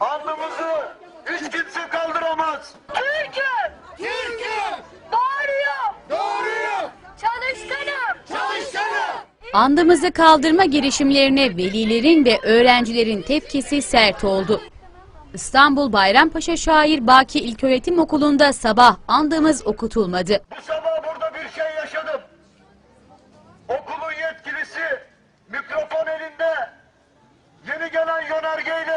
Andımızı hiç kimse kaldıramaz. Türk'üm. Türk'üm. Doğruyum. Doğruyum. Çalışkanım. Çalışkanım. Andımızı kaldırma girişimlerine velilerin ve öğrencilerin tepkisi sert oldu. İstanbul Bayrampaşa Şair Baki İlköğretim Okulu'nda sabah andımız okutulmadı. Bu sabah burada bir şey yaşadım. Okulun yetkilisi mikrofon elinde yeni gelen yönergeyle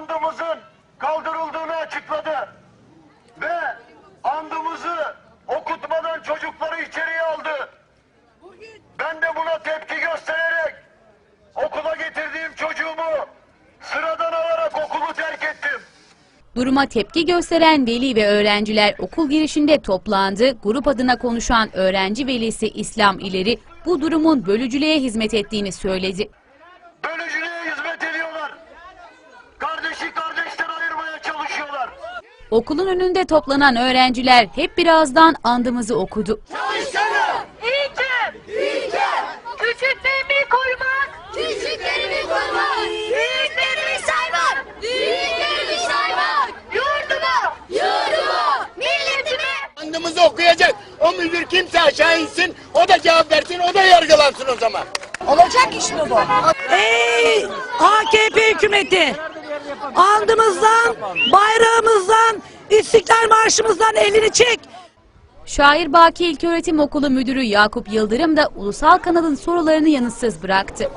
andımızın kaldırıldığını açıkladı. Ve andımızı okutmadan çocukları içeriye aldı. Ben de buna tepki göstererek okula getirdiğim çocuğumu sıradan alarak okulu terk ettim. Duruma tepki gösteren veli ve öğrenciler okul girişinde toplandı. Grup adına konuşan öğrenci velisi İslam İleri bu durumun bölücülüğe hizmet ettiğini söyledi. Okulun önünde toplanan öğrenciler hep birazdan andımızı okudu. Çalışkanım. İlkim. İlkim. Küçüklerimi korumak. Küçüklerimi korumak. Büyüklerimi saymak. Büyüklerimi saymak. Yurdumu. Yurdumu. Milletimi. Andımızı okuyacak. O müdür kimse aşağı insin. O da cevap versin. O da yargılansın o zaman. Olacak iş mi bu? Ey AKP hükümeti! Andımızdan, bayrağımızdan, İstiklal Marşımızdan elini çek. Şair Baki İlköğretim Okulu Müdürü Yakup Yıldırım da ulusal kanalın sorularını yanıtsız bıraktı.